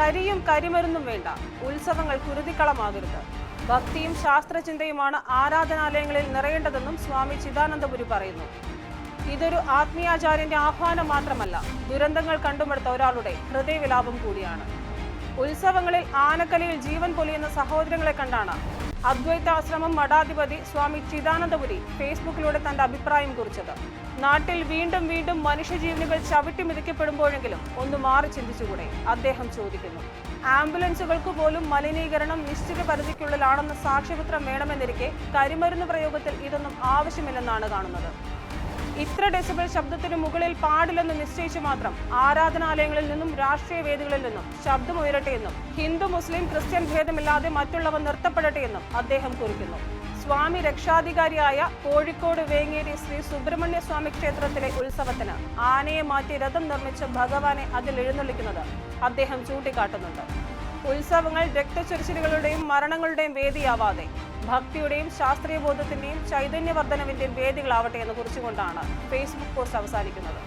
കരിയും കരിമരുന്നും വേണ്ട. ഉത്സവങ്ങൾ കുരുതിക്കളമാകരുത്. ഭക്തിയും ശാസ്ത്രചിന്തയുമാണ് ആരാധനാലയങ്ങളിൽ നിറയേണ്ടതെന്നും സ്വാമി ചിദാനന്ദപുരി പറയുന്നു. ഇതൊരു ആത്മീയാചാര്യന്റെ ആഹ്വാനം മാത്രമല്ല ദുരന്തങ്ങൾ കണ്ടുമെടുത്ത ഒരാളുടെ ഹൃദയവിലാപം കൂടിയാണ്. ഉത്സവങ്ങളിൽ ആനക്കലയിൽ ജീവൻ പൊലിയുന്ന സഹോദരങ്ങളെ കണ്ടാണ് അദ്വൈതാശ്രമം മഠാധിപതി സ്വാമി ചിദാനന്ദപുരി ഫേസ്ബുക്കിലൂടെ തന്റെ അഭിപ്രായം കുറിച്ചത്. നാട്ടിൽ വീണ്ടും വീണ്ടും മനുഷ്യജീവനുകൾ ചവിട്ടി മിതിക്കപ്പെടുമ്പോഴെങ്കിലും ഒന്ന് മാറി ചിന്തിച്ചുകൂടെ? അദ്ദേഹം ചോദിക്കുന്നു. ആംബുലൻസുകൾക്ക് പോലും മലിനീകരണം നിശ്ചിത പരിധിക്കുള്ളിലാണെന്ന സാക്ഷ്യപത്രം വേണമെന്നിരിക്കെ കരിമരുന്ന് പ്രയോഗത്തിൽ ഇതൊന്നും ആവശ്യമില്ലെന്നാണ് കാണുന്നത്. ഇത്ര ഡെസിബൽ ശബ്ദത്തിന് മുകളിൽ പാടില്ലെന്ന് നിശ്ചയിച്ചു മാത്രം ആരാധനാലയങ്ങളിൽ നിന്നും രാഷ്ട്രീയ വേദികളിൽ നിന്നും ശബ്ദം ഉയരട്ടെ എന്നും ഹിന്ദു മുസ്ലിം ക്രിസ്ത്യൻ ഭേദമില്ലാതെ മറ്റുള്ളവ നിർത്തപ്പെടട്ടെ എന്നും അദ്ദേഹം കുറിക്കുന്നു. സ്വാമി രക്ഷാധികാരിയായ കോഴിക്കോട് വേങ്ങേരി ശ്രീ സുബ്രഹ്മണ്യ സ്വാമി ക്ഷേത്രത്തിലെ ഉത്സവത്തിന് ആനയെ മാറ്റി രഥം നിർമ്മിച്ച് ഭഗവാനെ അതിൽ എഴുന്നള്ളിക്കുന്നത് അദ്ദേഹം ചൂണ്ടിക്കാട്ടുന്നുണ്ട്. ഉത്സവങ്ങൾ രക്തചൊരിച്ചിലുകളുടെയും മരണങ്ങളുടെയും വേദിയാവാതെ ഭക്തിയുടെയും ശാസ്ത്രീയ ബോധത്തിന്റെയും ചൈതന്യവർദ്ധനവിന്റെയും വേദികളാവട്ടെ എന്ന് കുറിച്ചുകൊണ്ടാണ് ഫേസ്ബുക്ക് പോസ്റ്റ് അവസാനിക്കുന്നത്.